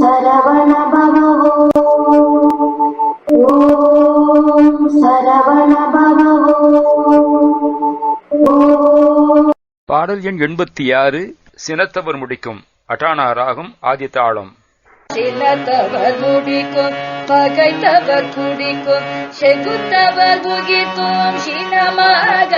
சரவண பவோ ஓம் சரவண பவோ பாடல் எண் எண்பத்தி ஆறு சினத்தவர் முடிக்கும். அட்டானா ராகம் ஆதி தாளம். சினத்தவர் முடிக்கும் பகைத்தவர் குடிக்கும் செகுத்தவர் முகிக்கும் சினமாக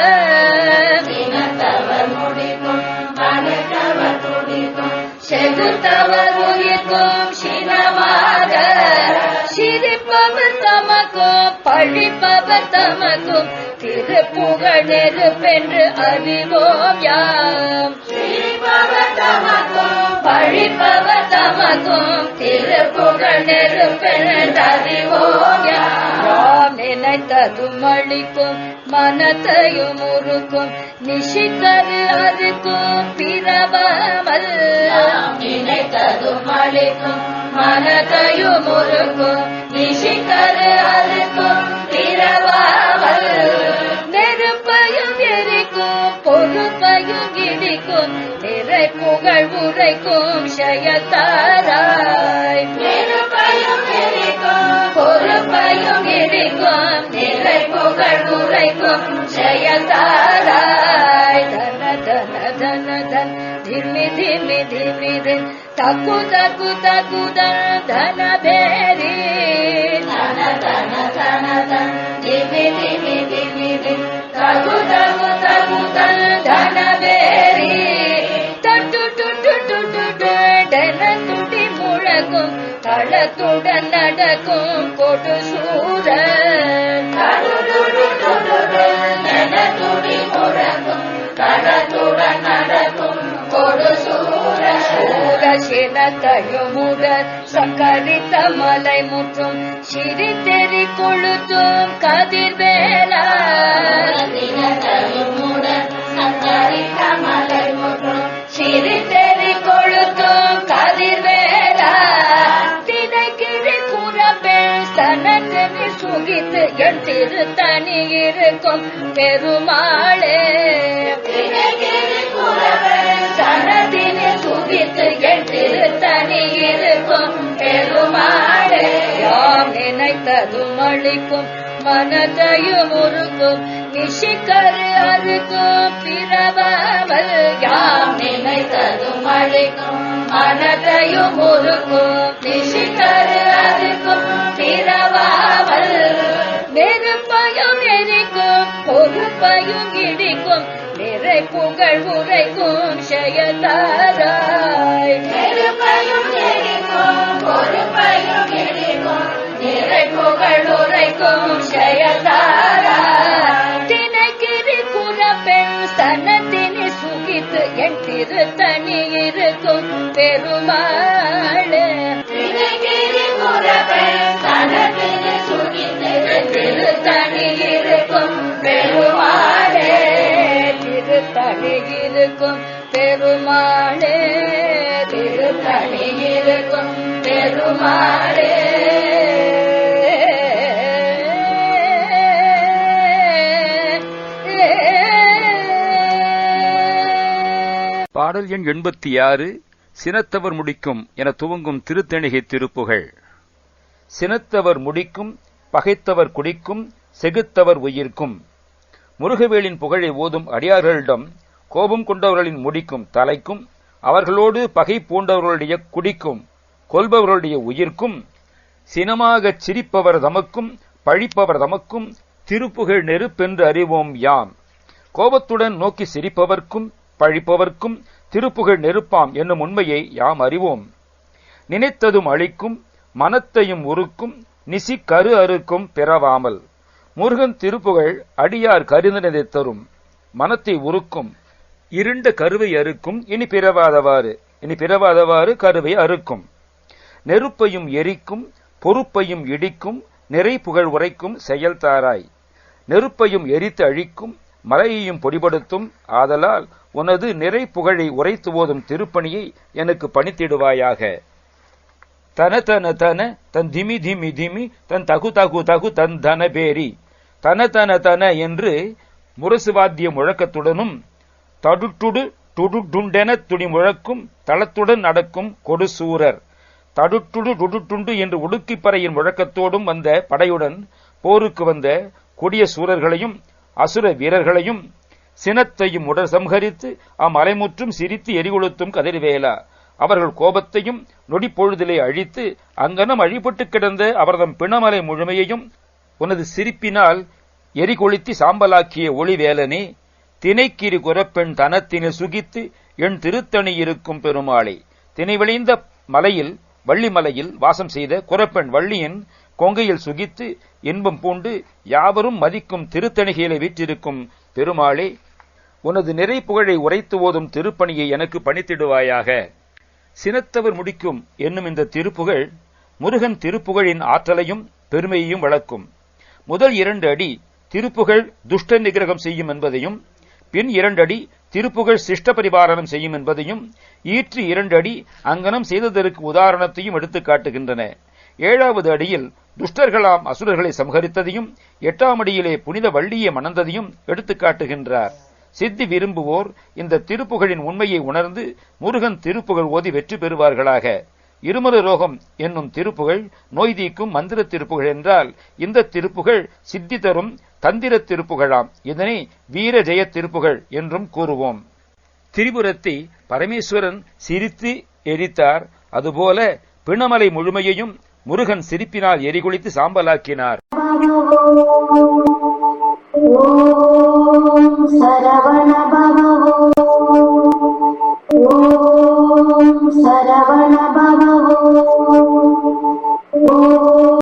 தமக்கும். பழிப்பவர் தமக்கும் திருப்புகழ் நெருப்பென்று அறிவோம் யாம். தமக்கும். பழிப்பவர் தமக்கும். திருப்புகழ் நெருப்பென்று அறிவோம் யாம். நினைத்ததும் அளிக்கும் மனத்தையும் உருக்கும். நிஷிக்கரு அறுக்கும் பிறவாமல். நினைத்ததும் அளிக்கும் மனத்தையும் உருக்கும். நிஷிக்கரு அறுக்கும் புகழ் உரைக்கும் செயத்தாராய் நெருப்பையும் எரிக்கும் பொறுப்பையும் இடிக்கும் நிறை புகழ் உரைக்கும் செயத்தாராய் தன தன தன தன் ಧಿಮ್ಮಿ ಧಿಮ್ಮಿ ಧಿಮ್ಮಿ ಧಿಮ್ ತಕ್ಕು ತಕ್ಕು ತಕ್ಕು ದನ ಧನ ಬೇರಿ தளத்துடன் நடக்கும் கொடு சூரன். துடி முழக்கும் தளத்துடன் நடக்கும் கொடு சக்கரித்த மலை முற்றும் சிரித்தெறி கொழுத்தும் கதிர்வேலா சனத்தனி சுகித்து என் திருத்தனி இருக்கும் பெருமாளே. சனத்தினி சுகித்து என் திருத்தனி இருக்கும் பெருமாளே. யாம் நினைத்ததும் அளிக்கும் மனதையும் உருக்கும் நிஷிக்கரு அறுக்கும் பிறவாமல் யாம் நினைத்ததும் அளிக்கும் மனதையும் உருக்கும் நிஷிக்கரு நெருப்பையும் எரிக்கும் பொறுப்பையும் இடிக்கும் நிறை புகழ் உரைக்கும் செயலாராய் நெருப்பையும் எரிக்கும் பொறுப்பையும் இடிக்கும் நிறை புகழ் உரைக்கும் செயலாராய் தினக்கிரி குறப்பெண் சனத்தினி சுகித்து என் திருத்தனி இருக்கும் பெருமாளே தினக்கிரி குறப்பெண் இருக்கும். பெருமாளே திருத்தணி இருக்கும் பெருமாளே. பாடல் எண் எண்பத்தி ஆறு சினத்தவர் முடிக்கும் என துவங்கும் திருத்தணிகை திருப்புகழ் சினத்தவர் முடிக்கும் பகைத்தவர் குடிக்கும் செகுத்தவர் உயிர்க்கும். முருகவேலின் புகழை ஓதும் அடியார்களிடம் கோபம் கொண்டவர்களின் முடிக்கும் தலைக்கும் அவர்களோடு பகை பூண்டவர்களுடைய குடிக்கும் கொல்பவர்களுடைய உயிர்க்கும் சினமாகச் சிரிப்பவர் தமக்கும் பழிப்பவர் தமக்கும் திருப்புகழ் நெருப்பென்று அறிவோம் யாம். கோபத்துடன் நோக்கி சிரிப்பவர்க்கும் பழிப்பவர்க்கும் திருப்புகழ் நெருப்பாம் என்னும் உண்மையை யாம் அறிவோம். நினைத்ததும் அழிக்கும் மனத்தையும் உருக்கும் நிசி கரு அறுக்கும் பிறவாமல். முருகன் திருப்புகழ் அடியார் கருந்தினதை தரும் மனத்தை உருக்கும் இருண்ட கருவை அறுக்கும் இனி பிறவாதவாறு. இனி பிறவாதவாறு கருவை அறுக்கும். நெருப்பையும் எரிக்கும் பொறுப்பையும் இடிக்கும் நிறை புகழ் உரைக்கும் செயல் தாராய். நெருப்பையும் எரித்து அழிக்கும் மலையையும் பொடிபடுத்தும் ஆதலால் உனது நிறை புகழை உரைத்து ஓதும் திருப்பணியை எனக்கு பணித்திடுவாயாக. தன தன தன தன் திமி திமி திமி தன் தகு தகு தகு தன் தன பேரி. தன தன தன என்று முரசுவாத்திய முழக்கத்துடனும் தடுட்டுடு துடுடுண்டென துணி முழக்கும் தளத்துடன் நடக்கும் கொடுசூரர் தடுட்டுடு டுடுட்டுண்டு என்று உடுக்கிப்பறையின் முழக்கத்தோடும் வந்த படையுடன் போருக்கு வந்த கொடிய சூரர்களையும் அசுர வீரர்களையும் சினத்தையும் உடல் சம்ஹரித்து அம்மலைமுற்றும் சிரித்து எரிகொளுத்தும் கதிர்வேலா. அவர்கள் கோபத்தையும் நொடிப்பொழுதிலே அழித்து அங்கனம் அழிபட்டு கிடந்த அவர்தம் பிணமலை முழுமையையும் உனது சிரிப்பினால் எரிகொளுத்தி சாம்பலாக்கிய ஒளிவேலனே தினைக்கிரி குரப்பெண் தனத்தினை சுகித்து என் திருத்தணி இருக்கும் பெருமாளே. தினைவிளைந்த மலையில் வள்ளிமலையில் வாசம் செய்த குரப்பெண் வள்ளியின் கொங்கையில் சுகித்து இன்பம் பூண்டு யாவரும் மதிக்கும் திருத்தணிகையில வீற்றிருக்கும் பெருமாளே உனது நிறை புகழை உரைத்து ஓதும் திருப்பணியை எனக்கு பணித்திடுவாயாக. சினத்தவர் முடிக்கும் என்னும் இந்த திருப்புகழ் முருகன் திருப்புகழின் ஆற்றலையும் பெருமையையும் வளர்க்கும். முதல் இரண்டு அடி திருப்புகழ் துஷ்ட நிகிரகம் செய்யும் என்பதையும் பின் இரண்டடி திருப்புகழ் சிஷ்ட பரிபாலனம் செய்யும் என்பதையும் ஈற்று இரண்டடி அங்கனம் செய்ததற்கு உதாரணத்தையும் எடுத்துக்காட்டுகின்றன ஏழாவது அடியில் துஷ்டர்களாம் அசுரர்களை சம்ஹரித்ததையும் எட்டாம் அடியிலே புனித வள்ளியை மணந்ததையும் எடுத்துக்காட்டுகின்றார் சித்தி விரும்புவோர் இந்த திருப்புகழின் உண்மையை உணர்ந்து முருகன் திருப்புகழ் ஓதி வெற்றி பெறுவார்களாக. இருமல ரோகம் என்னும் திருப்புகழ் நோய் தீக்கும் மந்திர திருப்புகழ் என்றால் இந்த திருப்புகழ் சித்தி தரும் தந்திர திருப்புகழாம். இதனை வீர ஜெய திருப்புகழ் என்றும் கூறுவோம். திரிபுரத்தை பரமேஸ்வரன் சிரித்து எரித்தார். அதுபோல பிணமலை முழுமையையும் முருகன் சிரிப்பினால் எரிகுளித்து சாம்பலாக்கினார்.